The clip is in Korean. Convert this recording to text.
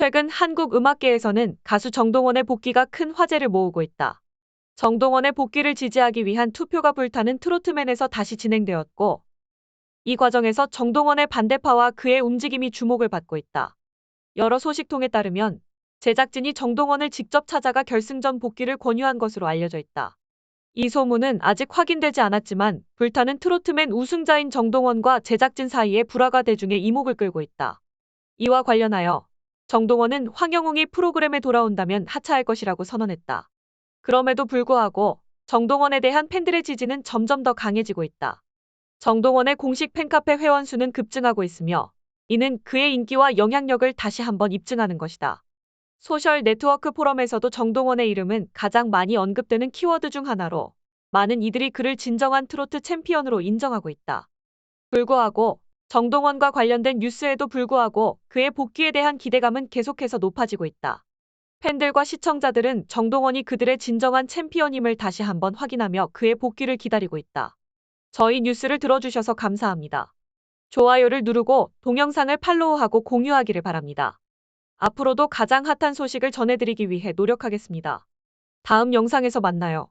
최근 한국 음악계에서는 가수 정동원의 복귀가 큰 화제를 모으고 있다. 정동원의 복귀를 지지하기 위한 투표가 불타는 트로트맨에서 다시 진행되었고, 이 과정에서 정동원의 반대파와 그의 움직임이 주목을 받고 있다. 여러 소식통에 따르면 제작진이 정동원을 직접 찾아가 결승전 복귀를 권유한 것으로 알려져 있다. 이 소문은 아직 확인되지 않았지만 불타는 트로트맨 우승자인 정동원과 제작진 사이의 불화가 대중의 이목을 끌고 있다. 이와 관련하여 정동원은 황영웅이 프로그램에 돌아온다면 하차할 것이라고 선언했다. 그럼에도 불구하고 정동원에 대한 팬들의 지지는 점점 더 강해지고 있다. 정동원의 공식 팬카페 회원 수는 급증하고 있으며 이는 그의 인기와 영향력을 다시 한번 입증하는 것이다. 소셜 네트워크 포럼에서도 정동원의 이름은 가장 많이 언급되는 키워드 중 하나로 많은 이들이 그를 진정한 트로트 챔피언으로 인정하고 있다. 불구하고 정동원과 관련된 뉴스에도 불구하고 그의 복귀에 대한 기대감은 계속해서 높아지고 있다. 팬들과 시청자들은 정동원이 그들의 진정한 챔피언임을 다시 한번 확인하며 그의 복귀를 기다리고 있다. 저희 뉴스를 들어주셔서 감사합니다. 좋아요를 누르고 동영상을 팔로우하고 공유하기를 바랍니다. 앞으로도 가장 핫한 소식을 전해드리기 위해 노력하겠습니다. 다음 영상에서 만나요.